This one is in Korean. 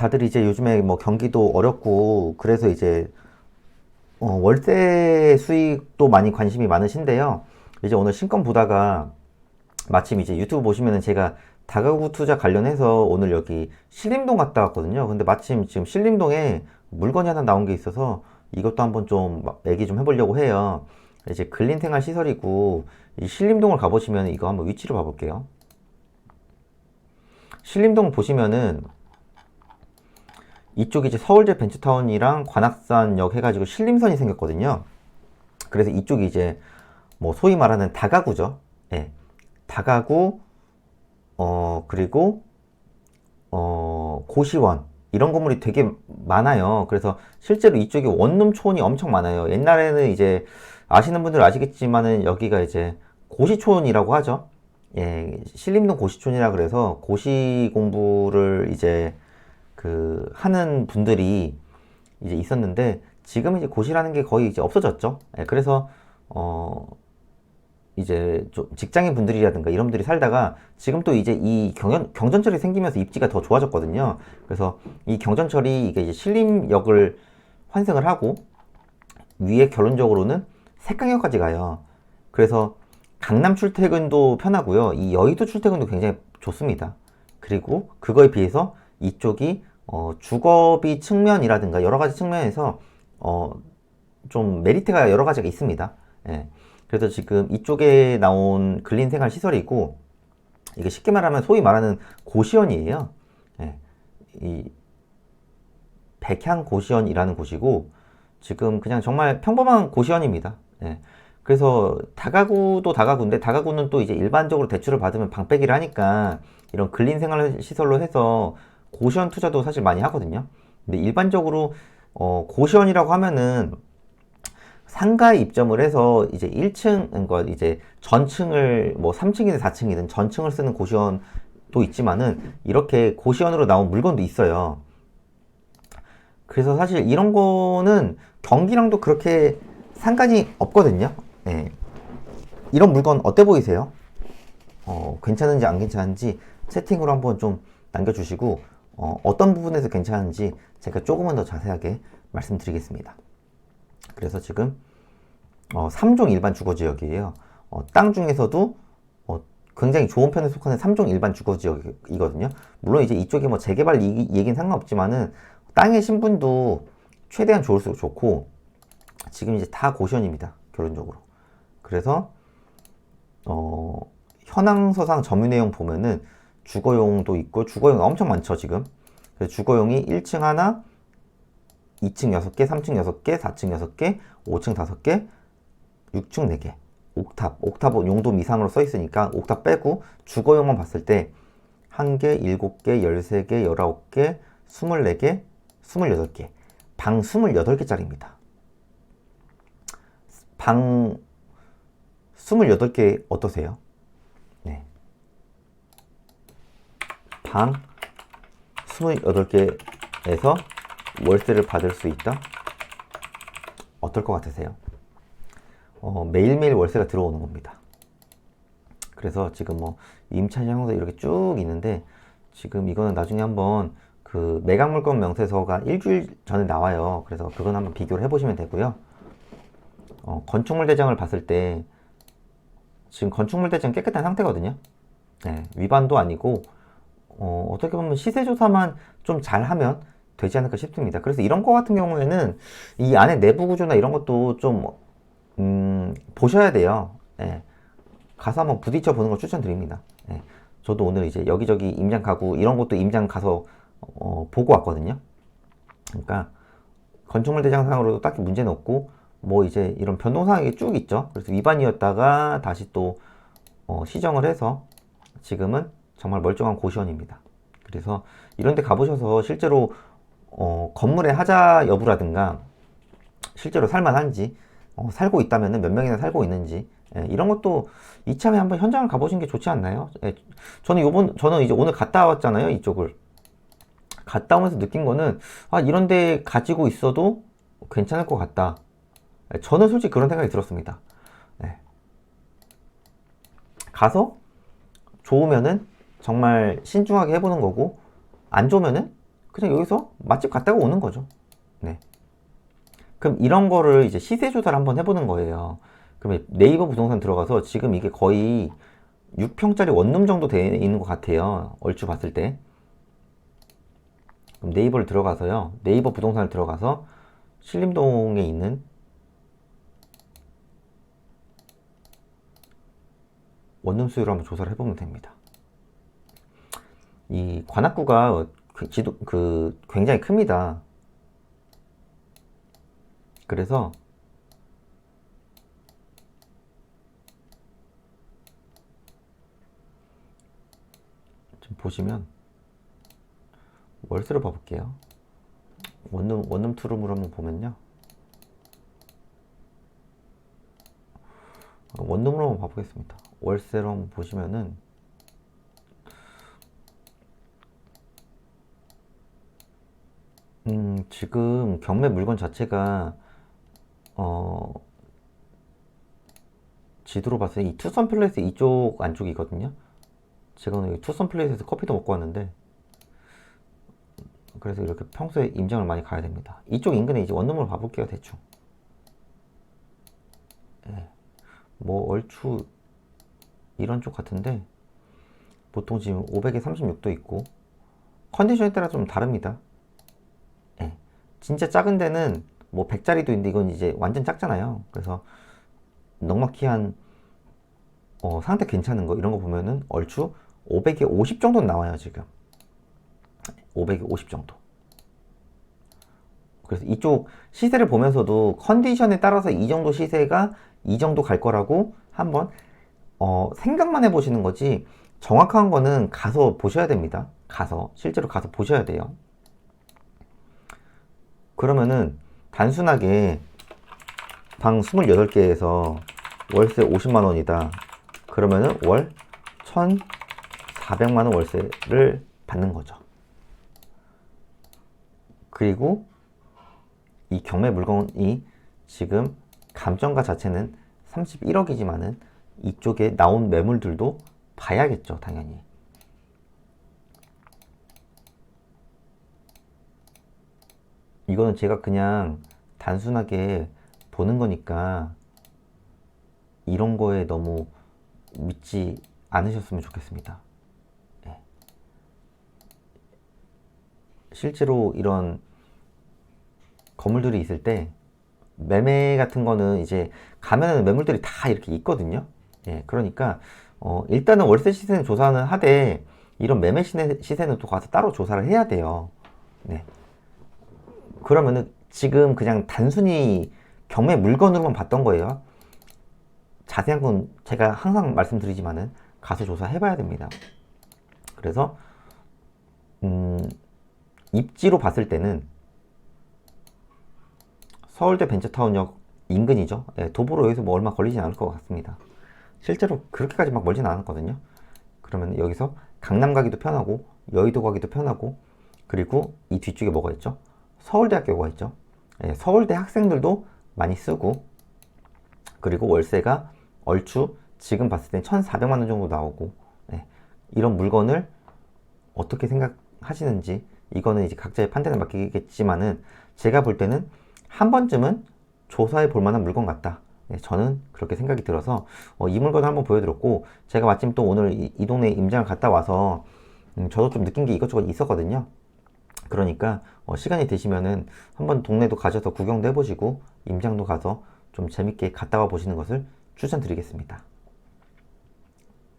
다들 이제 요즘에 뭐 경기도 어렵고 그래서 이제 어, 월세 수익도 많이 관심이 많으신데요. 이제 오늘 신건 보다가 마침 이제 유튜브 보시면은 제가 다가구 투자 관련해서 오늘 여기 신림동 갔다 왔거든요. 근데 마침 지금 신림동에 물건이 하나 나온 게 있어서 이것도 한번 좀 얘기 좀 해보려고 해요. 이제 근린생활 시설이고 이 신림동을 가보시면 이거 한번 위치를 봐볼게요. 신림동 보시면은 이쪽이 이제 서울제 벤츠타운이랑 관악산역 해가지고 신림선이 생겼거든요. 그래서 이쪽이 이제 뭐 소위 말하는 다가구죠. 예. 다가구, 어, 그리고, 어, 고시원. 이런 건물이 되게 많아요. 그래서 실제로 이쪽에 원룸촌이 엄청 많아요. 옛날에는 이제 아시는 분들 아시겠지만은 여기가 이제 고시촌이라고 하죠. 예, 신림동 고시촌이라 그래서 고시 공부를 이제 그 하는 분들이 이제 있었는데 지금 이제 고시라는 게 거의 이제 없어졌죠. 예, 그래서 어 이제 좀 직장인 분들이라든가 이런 분들이 살다가 지금 또 이제 이 경연, 경전철이 생기면서 입지가 더 좋아졌거든요. 그래서 이 경전철이 이게 이제 신림역을 환승을 하고 위에 결론적으로는 색강역까지 가요. 그래서 강남 출퇴근도 편하고요. 이 여의도 출퇴근도 굉장히 좋습니다. 그리고 그거에 비해서 이쪽이 어, 주거비 측면이라든가 여러 가지 측면에서 어, 좀 메리트가 여러 가지가 있습니다. 예. 그래서 지금 이쪽에 나온 근린생활 시설이고 이게 쉽게 말하면 소위 말하는 고시원이에요. 예. 이 백향 고시원이라는 곳이고 지금 그냥 정말 평범한 고시원입니다. 예. 그래서 다가구도 다가구인데 다가구는 또 이제 일반적으로 대출을 받으면 방빼기를 하니까 이런 근린생활 시설로 해서 고시원 투자도 사실 많이 하거든요. 근데 일반적으로 어, 고시원이라고 하면은 상가에 입점을 해서 이제 1층, 거 이제 전층을 뭐 3층이든 4층이든 전층을 쓰는 고시원도 있지만은 이렇게 고시원으로 나온 물건도 있어요. 그래서 사실 이런 거는 경기랑도 그렇게 상관이 없거든요. 예. 이런 물건 어때 보이세요? 어, 괜찮은지 안 괜찮은지 채팅으로 한번 좀 남겨주시고 어, 어떤 부분에서 괜찮은지 제가 조금은 더 자세하게 말씀드리겠습니다. 그래서 지금 어, 3종 일반 주거지역이에요. 어, 땅 중에서도 어, 굉장히 좋은 편에 속하는 3종 일반 주거지역이거든요. 물론 이제 이쪽에 뭐 재개발 얘기, 얘기는 상관없지만은 땅의 신분도 최대한 좋을수록 좋고 지금 이제 다 고시원입니다. 결론적으로. 그래서 어, 현황서상 점유 내용 보면은 주거용도 있고 주거용 엄청 많죠 지금. 그래서 주거용이 1층 하나, 2층 6개, 3층 6개, 4층 6개, 5층 5개, 6층 4개. 옥탑, 옥탑 용도 미상으로 써 있으니까 옥탑 빼고 주거용만 봤을 때 1개, 7개, 13개, 19개, 24개, 28개. 방 28개짜리입니다. 방 28개 어떠세요? 방 28개에서 월세를 받을 수 있다? 어떨 것 같으세요? 어, 매일매일 월세가 들어오는 겁니다. 그래서 지금 뭐 임차인 형사 이렇게 쭉 있는데 지금 이거는 나중에 한번 그 매각물건 명세서가 일주일 전에 나와요. 그래서 그건 한번 비교를 해보시면 되고요. 어, 건축물 대장을 봤을 때 지금 건축물 대장 깨끗한 상태거든요. 네, 위반도 아니고 어, 어떻게 보면 시세 조사만 좀 잘하면 되지 않을까 싶습니다. 그래서 이런 거 같은 경우에는 이 안에 내부 구조나 이런 것도 좀 음, 보셔야 돼요. 예. 가서 한번 부딪혀 보는 걸 추천드립니다. 예. 저도 오늘 이제 여기저기 임장 가구 이런 것도 임장 가서 어, 보고 왔거든요. 그러니까 건축물 대장상으로도 딱히 문제는 없고 뭐 이제 이런 변동 사항이 쭉 있죠. 그래서 위반이었다가 다시 또 어, 시정을 해서 지금은 정말 멀쩡한 고시원입니다. 그래서 이런 데 가보셔서 실제로 어, 건물의 하자 여부라든가 실제로 살만한지 어, 살고 있다면 몇 명이나 살고 있는지 예, 이런 것도 이참에 한번 현장을 가보시는 게 좋지 않나요? 예, 저는 요번 저는 이제 오늘 갔다 왔잖아요 이쪽을 갔다 오면서 느낀 거는 아 이런 데 가지고 있어도 괜찮을 것 같다. 예, 저는 솔직히 그런 생각이 들었습니다. 예. 가서 좋으면은 정말 신중하게 해보는 거고 안 좋으면은 그냥 여기서 맛집 갔다가 오는 거죠. 네. 그럼 이런 거를 이제 시세 조사를 한번 해보는 거예요. 그러면 네이버 부동산 들어가서 지금 이게 거의 6평짜리 원룸 정도 돼 있는 것 같아요. 얼추 봤을 때. 그럼 네이버를 들어가서요. 네이버 부동산을 들어가서 신림동에 있는 원룸 수요를 한번 조사를 해보면 됩니다. 이 관악구가 그 지도 그 굉장히 큽니다. 그래서 지금 보시면 월세로 봐볼게요. 원룸 원룸 투룸으로 한번 보면요. 원룸으로 한번 봐보겠습니다. 월세로 한번 보시면은 음, 지금 경매 물건 자체가 어 지도로 봤을 때 이 투썸 플레이스 이쪽 안쪽이거든요. 제가 오늘 이 투썸 플레이스에서 커피도 먹고 왔는데 그래서 이렇게 평소에 임장을 많이 가야 됩니다. 이쪽 인근에 이제 원룸을 봐볼게요, 대충. 예. 뭐 얼추 이런 쪽 같은데 보통 지금 500에 36도 있고 컨디션에 따라 좀 다릅니다. 예. 진짜 작은 데는 뭐 100짜리도 있는데 이건 이제 완전 작잖아요. 그래서 넉넉히한 어, 상태 괜찮은 거 이런 거 보면은 얼추 500에 50 정도는 나와요 지금 500에 50 정도 그래서 이쪽 시세를 보면서도 컨디션에 따라서 이 정도 시세가 이 정도 갈 거라고 한번 어, 생각만 해보시는 거지 정확한 거는 가서 보셔야 됩니다 가서 실제로 가서 보셔야 돼요 그러면은 단순하게 방 28개에서 월세 50만 원이다. 그러면은 월 1,400만 원 월세를 받는 거죠. 그리고 이 경매 물건이 지금 감정가 자체는 31억이지만은 이쪽에 나온 매물들도 봐야겠죠, 당연히. 이거는 제가 그냥 단순하게 보는 거니까 이런 거에 너무 믿지 않으셨으면 좋겠습니다. 예. 실제로 이런 건물들이 있을 때 매매 같은 거는 이제 가면은 매물들이 다 이렇게 있거든요. 예, 그러니까 어, 일단은 월세 시세는 조사는 하되 이런 매매 시세, 시세는 또 가서 따로 조사를 해야 돼요. 네. 그러면은 지금 그냥 단순히 경매 물건으로만 봤던 거예요. 자세한 건 제가 항상 말씀드리지만은 가서 조사해 봐야 됩니다. 그래서 음, 입지로 봤을 때는 서울대 벤처타운역 인근이죠. 예, 도보로 여기서 뭐 얼마 걸리진 않을 것 같습니다. 실제로 그렇게까지 막 멀진 않았거든요. 그러면 여기서 강남 가기도 편하고 여의도 가기도 편하고 그리고 이 뒤쪽에 뭐가 있죠? 서울대학교가 있죠. 예, 서울대 학생들도 많이 쓰고 그리고 월세가 얼추 지금 봤을 땐 1,400만 원 정도 나오고 예, 이런 물건을 어떻게 생각하시는지 이거는 이제 각자의 판단에 맡기겠지만은 제가 볼 때는 한 번쯤은 조사해 볼 만한 물건 같다. 네, 저는 그렇게 생각이 들어서 어, 이 물건을 한번 보여드렸고 제가 마침 또 오늘 이, 이 동네 임장을 갔다 와서 음, 저도 좀 느낀 게 이것저것 있었거든요. 그러니까 어, 시간이 되시면은 한번 동네도 가셔서 구경도 해보시고 임장도 가서 좀 재밌게 갔다 와 보시는 것을 추천드리겠습니다.